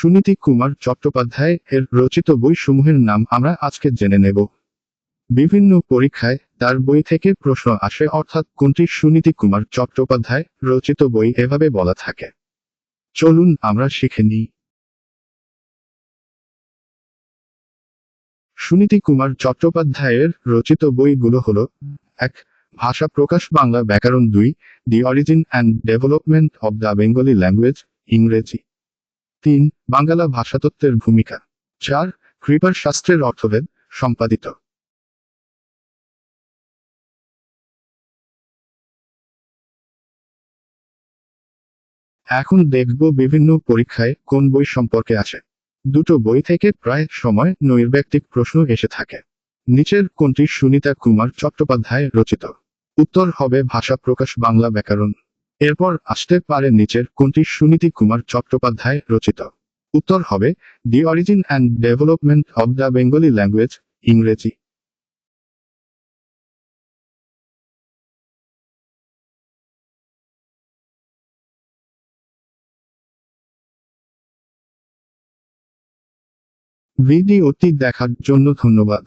সুনীতি কুমার চট্টোপাধ্যায় এর রচিত বইসমূহের নাম আমরা আজকে জেনে নেব। বিভিন্ন পরীক্ষায় তার বই থেকে প্রশ্ন আসে, অর্থাৎ কোনটি সুনীতি কুমার চট্টোপাধ্যায় রচিত বই এভাবে বলা থাকে। চলুন আমরা শিখে নিই। সুনীতি কুমার চট্টোপাধ্যায়ের রচিত বইগুলো হলো এক, ভাষা প্রকাশ বাংলা ব্যাকরণ দুই, the origin and development of the Bengali language ইংরেজি। তিন বাংলা ভাষাতত্ত্বের ভূমিকা। চার, কৃপার শাস্ত্রের অর্থভেদ, সম্পাদিত। এখন দেখব বিভিন্ন পরীক্ষায় কোন বই সম্পর্কে আছে। দুটো বই থেকে প্রায় সময় নৈর্ব্যক্তিক প্রশ্ন এসে থাকে। নিচের কোনটি সুনিতা কুমার চট্টোপাধ্যায় রচিত? উত্তর হবে ভাষা প্রকাশ বাংলা ব্যাকরণ। এরপর আসতে পারে নিচের কোনটি সুনীতি কুমার চট্টোপাধ্যায় রচিত। উত্তর হবে, the origin and development of the Bengali language, ইংরেজি। ভিডিওটি দেখার জন্য ধন্যবাদ।